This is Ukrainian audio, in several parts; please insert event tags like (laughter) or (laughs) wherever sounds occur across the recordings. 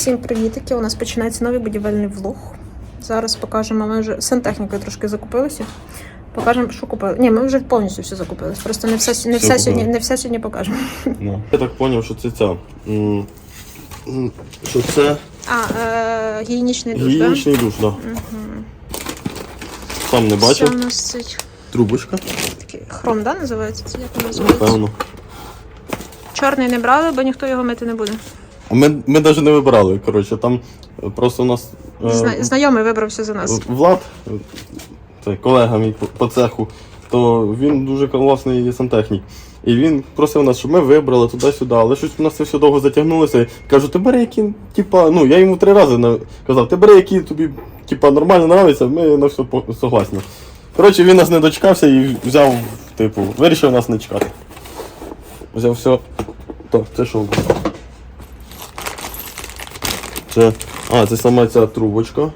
Всім привітики! У нас починається новий будівельний влог. Зараз покажемо, ми вже сантехнікою трошки закупилися. Покажемо, що купили. Ні, ми вже повністю все закупились. Просто не все, не Все все, сьогодні, не все сьогодні покажемо. Ну. Я так зрозумів, що це ця. Що це А, е, гігієнічний душ, гігієнічний душ, так. Да. Сам не Це бачив. у нас цей Трубочка, такий хром, да, називається? Це як називається? напевно. Чорний не брали, бо ніхто його мити не буде. Ми, ми навіть не вибирали. Коротше, там е, просто у нас е, Зна... Знайомий вибрався за нас. Влад, е, це колега мій по- цеху, то він дуже класний сантехнік. І він просив нас, щоб ми вибрали туди-сюди, але щось у нас це все довго затягнулося. Кажу, ти бери які, типа, ну я йому три рази казав, ти бери, які тобі типа, нормально нравиться, ми на все согласні. Коротше, він нас не дочекався і взяв, типу, вирішив нас не чекати. Взяв все. То, це що? Це. А, це сама ця трубочка.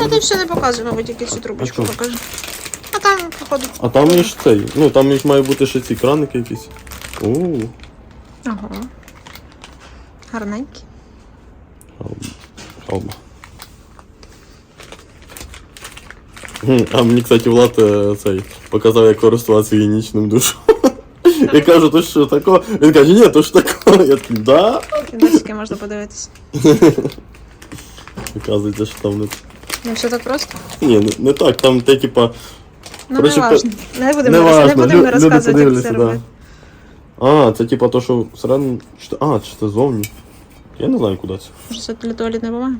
Ну, ти все не показує, мабуть, тільки цю трубочку А що? покажи. А там, походу. А там є ж цей. Ну там ж має бути ще ці краники якісь. У, Ага. Гарненький. халма. Хм, А мені, кстати, Влад е, цей показав, як користуватися гігієнічним душем. (laughs) Я кажу, то що тако? Він каже, ні, то ж тако. Я такий, да. Кінецьке можна подивитися. (laughs) Оказується, що там не. Не все так просто. Ні, не, не так, там те, типа. Ну, Коротше, не важно. Не будемо, не роз- не важно, будемо лю- люди розказувати, як подивляться, це да. робити. А, це типа то, що всередину. чи це- А, чи це зовні? Я не знаю, куди це. Може, це для туалетної бумаги?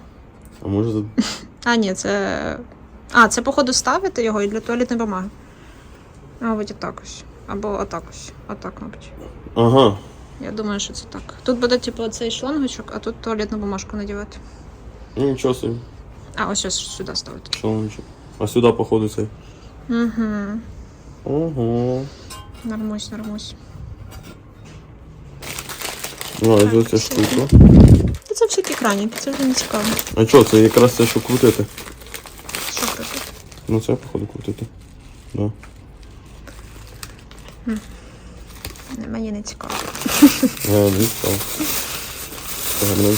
А може за. (laughs) А, ні, це. А, це, походу, ставити його і для туалетної бумаги. Мабуть, отак ось. Або отак ось. Отак, мабуть. Ага. Я думаю, що це так. Тут буде, типу, цей шлангочок, а тут туалетну бумажку надівати. Ну, Нічого собі. А, ось ось сюди ставити. Нічого. А сюди, походу, цей. Угу. Ого. Нормусь, нормусь. Ну, а ось ця штука. Та це всякі краніки, це вже не цікаво. А що, це якраз це, що крутити? Що крутить? Ну це, походу, крутити. Да. Не, Мені не цікаво. Я не. Все.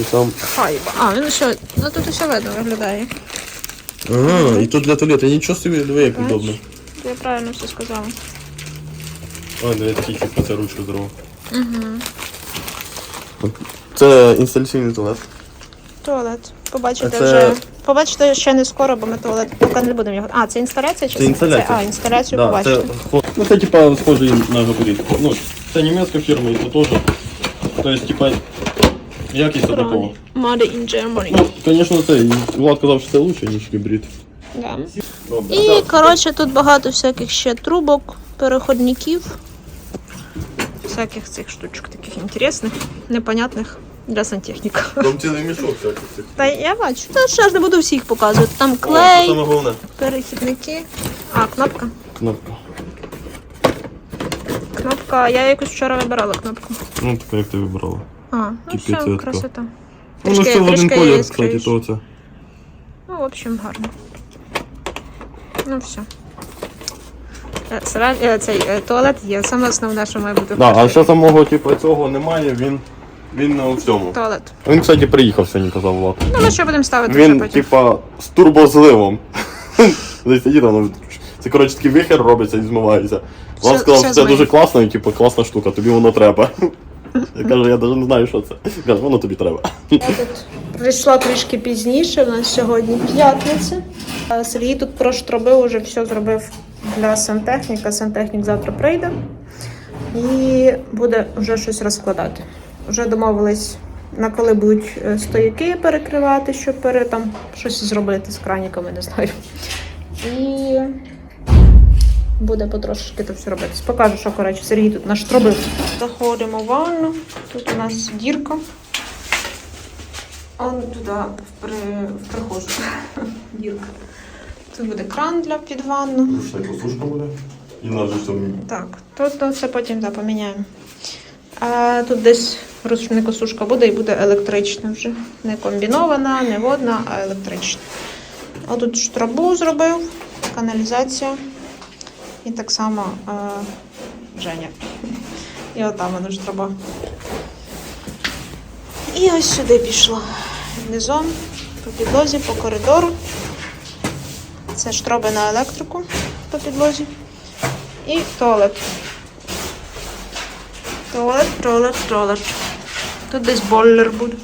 І там. Хайба. А, він ще. Ну тут усе видно виглядає. Ага, і тут для туалету. Нічого собі, диви, як удобно. Я правильно все сказала. Ой, диви, такий чуть це ручка здорова. Угу. Це інсталяційний туалет. Туалет. Побачите це- вже. Побачите ще не скоро, бо ми туалет поки не будемо його. А, це інсталяція чи Це інсталяція. Це, а, інсталяцію Да, побачите. це, ну, це типа схожий на габарит. Ну, це німецька фірма, і це теж. Тобто, типа, якість такого. Made in Germany. Ну, звісно, це. Влад казав, що це лучше, ніж гібрид. Да. Добре. І, коротше, тут багато всяких ще трубок, переходників. Всяких цих штучок таких інтересних, непонятних для сантехніка. Там цілий мішок всяких цих. Та я бачу. Та ще ж не буду всіх показувати. Там О, це клей, саме головне. перехідники. А, кнопка. Кнопка. Кнопка. Я якось вчора вибирала кнопку. Ну, тепер як ти вибрала. А, ну Кипить все, цвітка. красота. Ну, Трішки- все в один трішки колір, яскравіше. кстати, то це. Ну, в общем, гарно. Ну, все. Е, сра- е, Цей е, туалет є, саме основне, що має бути. в Да, а квартирі. ще самого, типу, цього немає, він, він у всьому. Туалет. Він, кстати, приїхав сьогодні, казав Влад. Ну, ми що будемо ставити вже Він, потім. типа, з турбозливом. (laughs) Десь там, це, коротше, такий вихер робиться і змивається. Влад Все- сказав, все що це змиє. дуже класно, і типу, класна штука, тобі воно треба. (laughs) Я кажу, я навіть не знаю, що це. Каже, воно тобі треба. Я тут прийшла трішки пізніше, у нас сьогодні п'ятниця. А Сергій тут проштробив, уже все зробив для сантехніка. Сантехнік завтра прийде і буде вже щось розкладати. Вже домовились, на коли будуть е, стояки перекривати, щоб пере, там щось зробити з краніками, не знаю. І буде потрошки то все робитись. Покажу, що коротше, Сергій тут наштробив. Заходимо в ванну. Тут у нас дірка. Он туди в, при... в прихожу. (laughs) Дірка. Тут буде кран для під ванну. Ручна посушка буде. І ножи все Так, тут це потім да, поміняємо. А тут десь рушникосушка буде і буде електрична вже. Не комбінована, не водна, а електрична. А тут штрабу зробив, каналізація. І так само е, Женя. І отам воно штраба. І ось сюди пішло. Низом, по підлозі, по коридору. Це штроби на електрику по підлозі. І туалет. Туалет, туалет, туалет. Тут десь бойлер буде.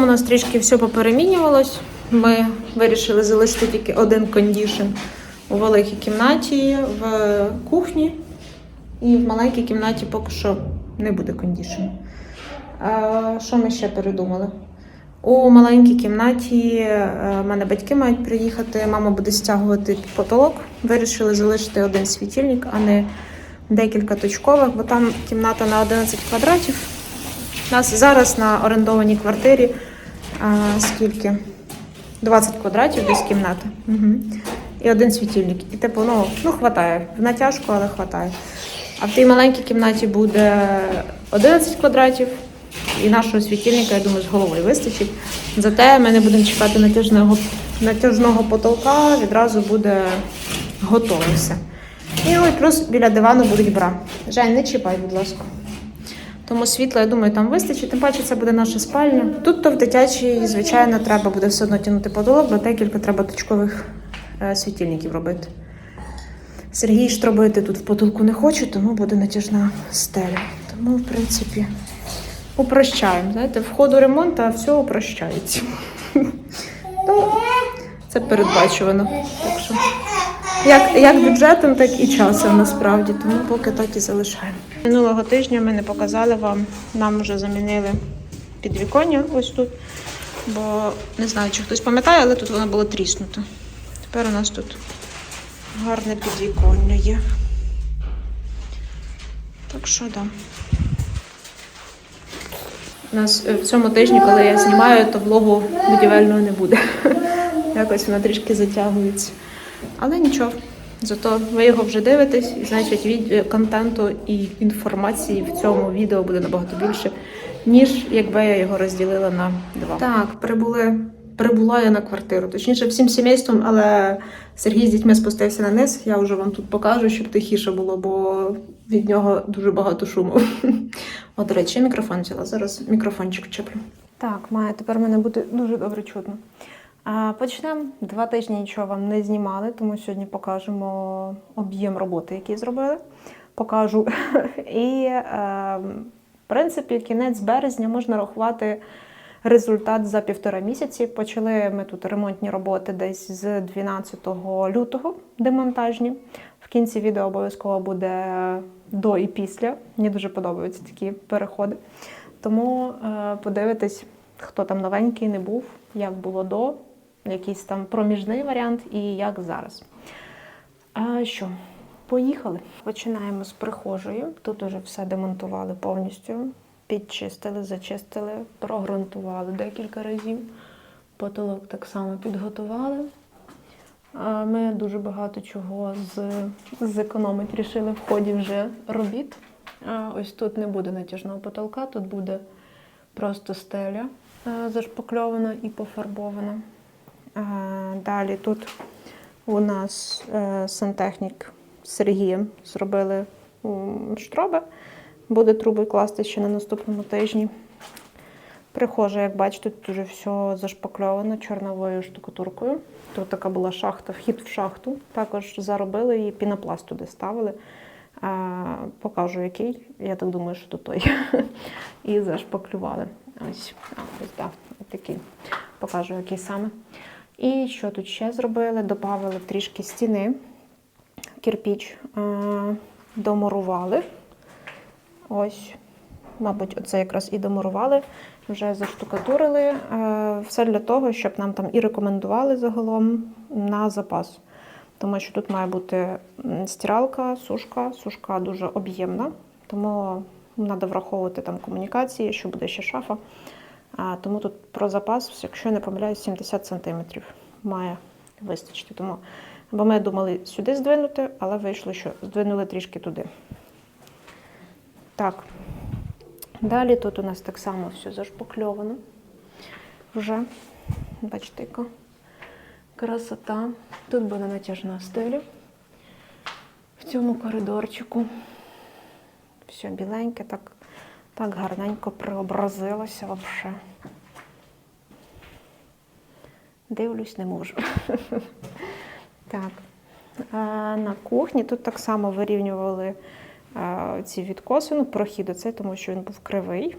У нас трішки все поперемінювалось. Ми вирішили залишити тільки один кондішн у великій кімнаті, в кухні. І в маленькій кімнаті поки що не буде кондішн. Що ми ще передумали? У маленькій кімнаті е, в мене батьки мають приїхати, мама буде стягувати потолок. Вирішили залишити один світильник, а не декілька точкових, бо там кімната на 11 квадратів. У нас зараз на орендованій квартирі а, скільки? 20 квадратів десь кімната. Угу. І один світильник. І типу, ну, ну хватає. В натяжку, але хватає. А в тій маленькій кімнаті буде 11 квадратів, і нашого світильника, я думаю, з головою вистачить. Зате ми не будемо чекати натяжного, натяжного потолка, відразу буде готове все. І ой, плюс біля дивану будуть бра. Жень, не чіпай, будь ласка. Тому світла, я думаю, там вистачить. Тим паче, це буде наша спальня. Тут то в дитячій, звичайно, треба буде все одно тягнути потолок, бо декілька треба точкових е, світильників робити. Сергій штробити тут в потолку не хоче, тому буде натяжна стеля. Тому, в принципі, упрощаємо. Знаєте, в ходу ремонту все упрощається. (laughs) Це передбачувано. Так що, як, як бюджетом, так і часом насправді, тому поки так і залишаємо. Минулого тижня ми не показали вам, нам вже замінили підвіконня ось тут. Бо не знаю, чи хтось пам'ятає, але тут воно було тріснуто. Тепер у нас тут гарне підвіконня є. Так що да. У нас е, в цьому тижні, коли я знімаю, то влогу будівельного не буде. (laughs) Якось вона трішки затягується. Але нічого. Зато ви його вже дивитесь, і значить від контенту і інформації в цьому відео буде набагато більше, ніж якби я його розділила на два. Так, прибули. Прибула я на квартиру, точніше всім сімейством, але Сергій з дітьми спустився на низ. Я вже вам тут покажу, щоб тихіше було, бо від нього дуже багато шуму. (laughs) От, до речі, мікрофон взяла. Зараз мікрофончик вчеплю. Так, має тепер мене бути дуже добре чутно. Почнемо. Два тижні нічого вам не знімали, тому сьогодні покажемо об'єм роботи, який зробили. Покажу. (laughs) І, е, в принципі, кінець березня можна рахувати результат за півтора місяці. Почали ми тут ремонтні роботи десь з 12 лютого, демонтажні. В кінці відео обов'язково буде до і після. Мені дуже подобаються такі переходи. Тому е, подивитись, хто там новенький не був, як було до, якийсь там проміжний варіант і як зараз. А що? Поїхали. Починаємо з прихожої. Тут уже все демонтували повністю. Підчистили, зачистили, прогрунтували декілька разів. Потолок так само підготували. Ми дуже багато чого з, зекономити рішили в ході вже робіт. Ось тут не буде натяжного потолка, тут буде просто стеля е, зашпакльована і пофарбована. Далі тут у нас е, сантехнік з Сергієм зробили штроби. Буде труби класти ще на наступному тижні. Прихожа, як бачите, тут вже все зашпакльовано чорновою штукатуркою. Тут така була шахта, вхід в шахту. Також заробили її, пінопласт туди ставили. Покажу який. Я так думаю, що то той. (laughs) І зашпаклювали. Ось, ось так, такий. Покажу, який саме. І що тут ще зробили? Добавили трішки стіни, кирпіч, а, домурували. Ось, мабуть, оце якраз і домурували, вже заштукатурили. Е, Все для того, щоб нам там і рекомендували загалом на запас. Тому що тут має бути стиралка, сушка. Сушка дуже об'ємна, тому треба враховувати там комунікації, що буде ще шафа. А, тому тут про запас, якщо я не помиляюсь, 70 см має вистачити. Тому, бо ми думали сюди здвинути, але вийшло, що здвинули трішки туди. Так. Далі тут у нас так само все зашпакльовано. Вже, бачите, яка красота. Тут буде натяжна стеля. В цьому коридорчику. Все біленьке, так Так гарненько преобразилося взагалі. Дивлюсь, не можу. (laughs) так. На кухні тут так само вирівнювали ці відкоси, ну, прохід оцей, тому що він був кривий.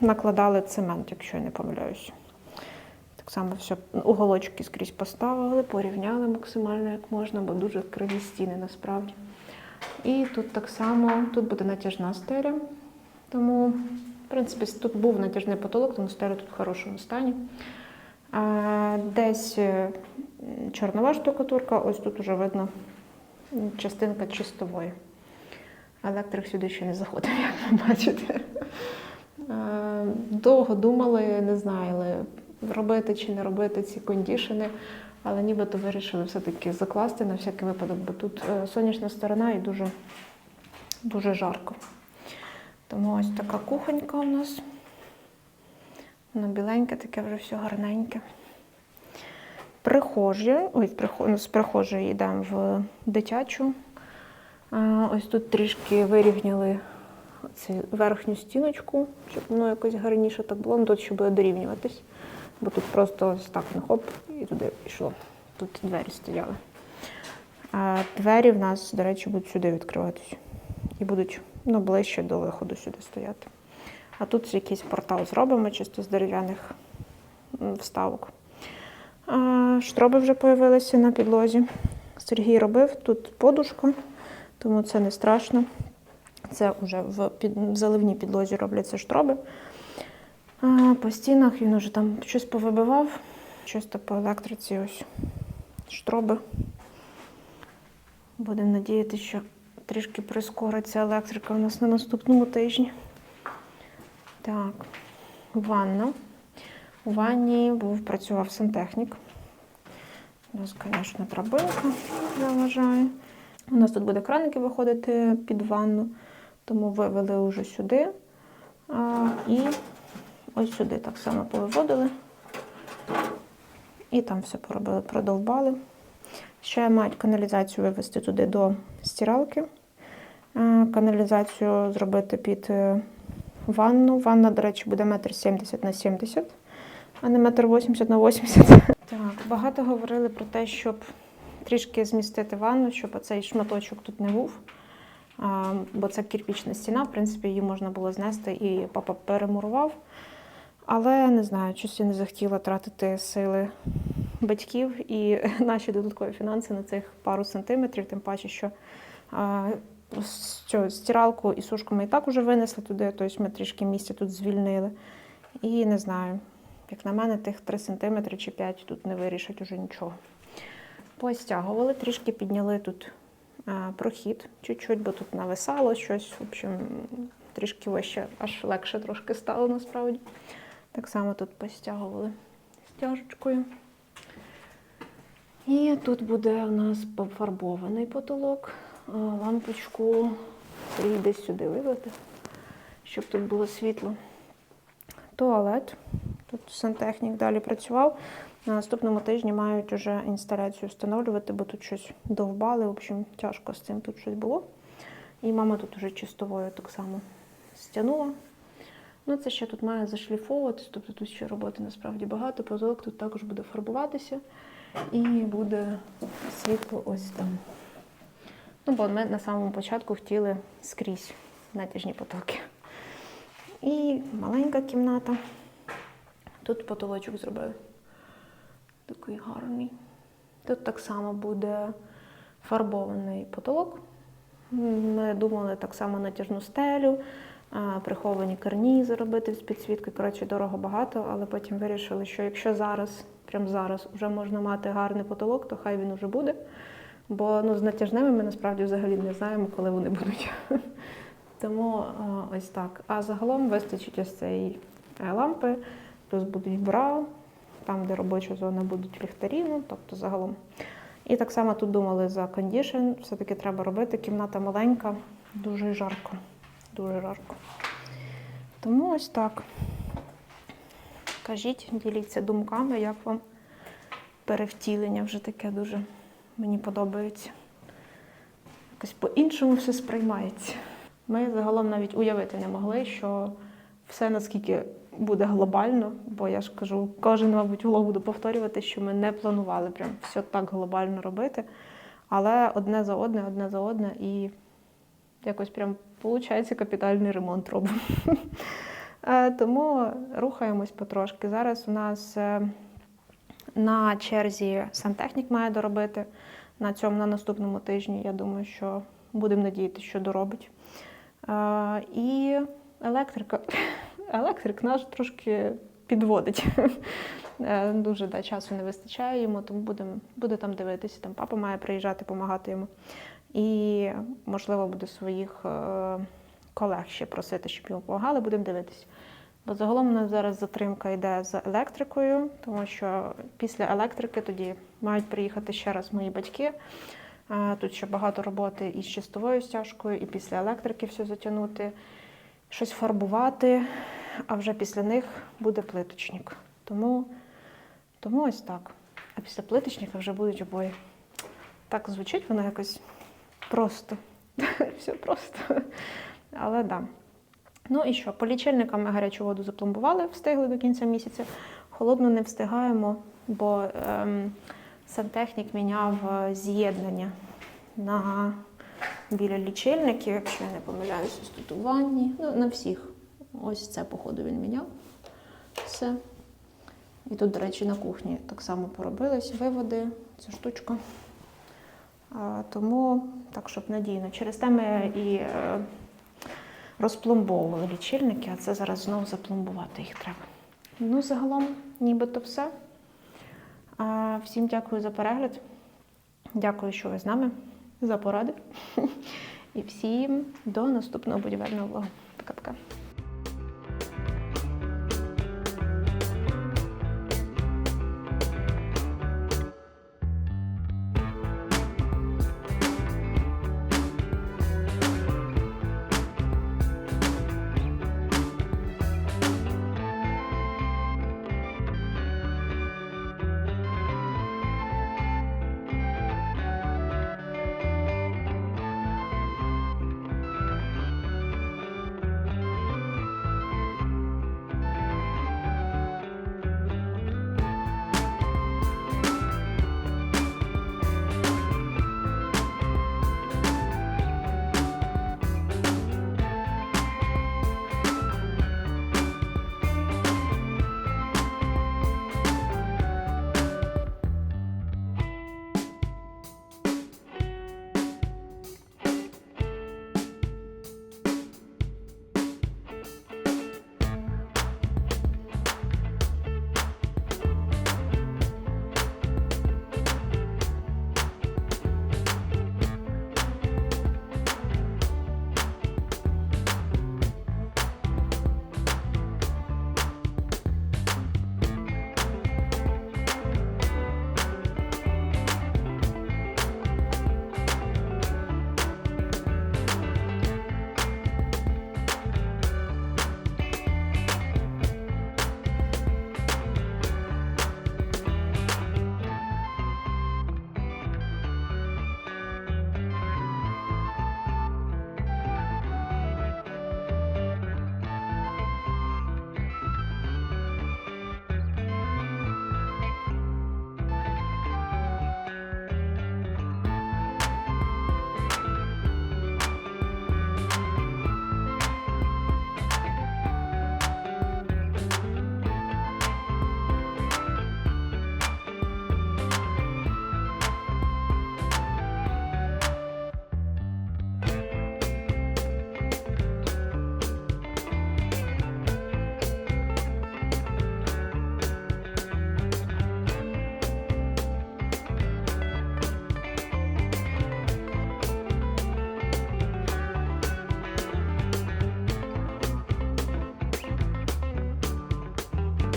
Накладали цемент, якщо я не помиляюсь. Так само все уголочки скрізь поставили, порівняли максимально як можна, бо дуже криві стіни насправді. І тут так само, тут буде натяжна стеля. Тому, в принципі, тут був натяжний потолок, тому стеля тут в хорошому стані. Десь е, чорнова штукатурка, ось тут вже видно частинка чистової. Електрик сюди ще не заходив, (laughs) як ви бачите. Довго думали, не знали, робити чи не робити ці кондішени, але нібито вирішили все-таки закласти на всякий випадок, бо тут е, сонячна сторона і дуже, дуже жарко. Тому ось така кухонька у нас. Воно біленьке, таке вже все гарненьке. Прихожі, ой, ну, з прихожої йдемо в дитячу. Ось тут трішки вирівняли цю верхню стіночку, щоб воно якось гарніше так було. Ну, тут ще буде дорівнюватись, бо тут просто ось так ну, хоп, і туди пішло. Тут двері стояли. А двері в нас, до речі, будуть сюди відкриватись. І будуть ну, ближче до виходу сюди стояти. А тут якийсь портал зробимо, чисто з дерев'яних вставок. Штроби вже з'явилися на підлозі. Сергій робив тут подушка, тому це не страшно. Це вже в заливній підлозі робляться штроби. По стінах він уже там щось повибивав, чисто по електриці ось штроби. Будемо надіятися, що трішки прискориться електрика у нас на наступному тижні. Так, ванна. У ванні був працював сантехнік. У нас, звісно, драбинка, я вважаю. У нас тут буде краники виходити під ванну, тому вивели вже сюди. А, і ось сюди так само повиводили. І там все поробили, продовбали. Ще мають каналізацію вивести туди до стиралки. Е, Каналізацію зробити під е, ванну. Ванна, до речі, буде метр 70 на 70, а не метр 80 на 80. Так, багато говорили про те, щоб трішки змістити ванну, щоб оцей шматочок тут не був. Бо це кирпічна стіна, в принципі, її можна було знести і папа перемурував. Але не знаю, щось я не захотіла тратити сили батьків і (laughs) наші додаткові фінанси на цих пару сантиметрів, тим паче, що що стиралку і сушку ми і так уже винесли туди, тобто ми трішки місця тут звільнили. І не знаю, як на мене, тих 3 сантиметри чи 5 тут не вирішать уже нічого. Постягували, трішки підняли тут а, прохід чуть-чуть, бо тут нависало щось. В общем, трішки вище, аж легше трошки стало насправді. Так само тут постягували стяжечкою. І тут буде у нас пофарбований потолок. Лампочку десь сюди вивести, щоб тут було світло. Туалет. Тут сантехнік далі працював. На наступному тижні мають вже інсталяцію встановлювати, бо тут щось довбали. В общем, тяжко з цим тут щось було. І мама тут вже чистовою так само стягнула. Ну, це ще тут має зашліфовуватись, тобто тут ще роботи насправді багато. Потолок тут також буде фарбуватися і буде світло ось там. Ну, бо ми на самому початку хотіли скрізь натяжні потоки. І маленька кімната. Тут потолочок зробили. Такий гарний. Тут так само буде фарбований потолок. Ми думали так само натяжну стелю, приховані карнізи робити з підсвіткою. Коротше, дорого багато, але потім вирішили, що якщо зараз, прямо зараз, вже можна мати гарний потолок, то хай він уже буде. Бо ну, з натяжними ми насправді взагалі не знаємо, коли вони будуть. (laughs) Тому ось так. А загалом вистачить ось цієї е, лампи, плюс будуть бра, там, де робоча зона, будуть ліхтарі, ну, тобто загалом. І так само тут думали за кондішн, все-таки треба робити. Кімната маленька, дуже жарко. Дуже жарко. Тому ось так. Кажіть, діліться думками, як вам перевтілення вже таке дуже мені подобається. Якось по-іншому все сприймається. Ми загалом навіть уявити не могли, що все наскільки буде глобально, бо я ж кажу, кожен, мабуть, влог буду повторювати, що ми не планували прям все так глобально робити. Але одне за одне, одне за одне, і якось прям виходить капітальний ремонт робимо. (laughs) Е, Тому рухаємось потрошки. Зараз у нас е, на черзі сантехнік має доробити на цьому на наступному тижні. Я думаю, що будемо надіятися, що доробить. Е, І електрика. (laughs) Електрик наш трошки підводить. (laughs) Дуже да, часу не вистачає йому, тому будемо буде там дивитися. Там папа має приїжджати, допомагати йому. І, можливо, буде своїх е, колег ще просити, щоб йому допомагали, будемо дивитися. Бо загалом у нас зараз затримка йде з електрикою, тому що після електрики тоді мають приїхати ще раз мої батьки. Е, Тут ще багато роботи із чистовою стяжкою, і після електрики все затягнути, щось фарбувати, а вже після них буде плиточник. Тому, тому ось так. А після плиточника вже будуть обоє. Так звучить воно якось просто. (laughs) Все просто. Але. Да. Ну і що, по лічильникам ми гарячу воду запломбували, встигли до кінця місяця. Холодну не встигаємо, бо ем, сантехнік міняв е, з'єднання на біля лічильників, якщо я не помиляюся, тут у ванні. Ну, на всіх. Ось це, походу, він міняв. Все. І тут, до речі, на кухні так само поробились виводи, ця штучка. Тому так, щоб надійно. Через те ми і е, розпломбовували лічильники, а це зараз знову запломбувати їх треба. Ну, загалом, нібито все. Всім дякую за перегляд. Дякую, що ви з нами, за поради. (laughs) І всім до наступного будівельного влогу. Пока-пока.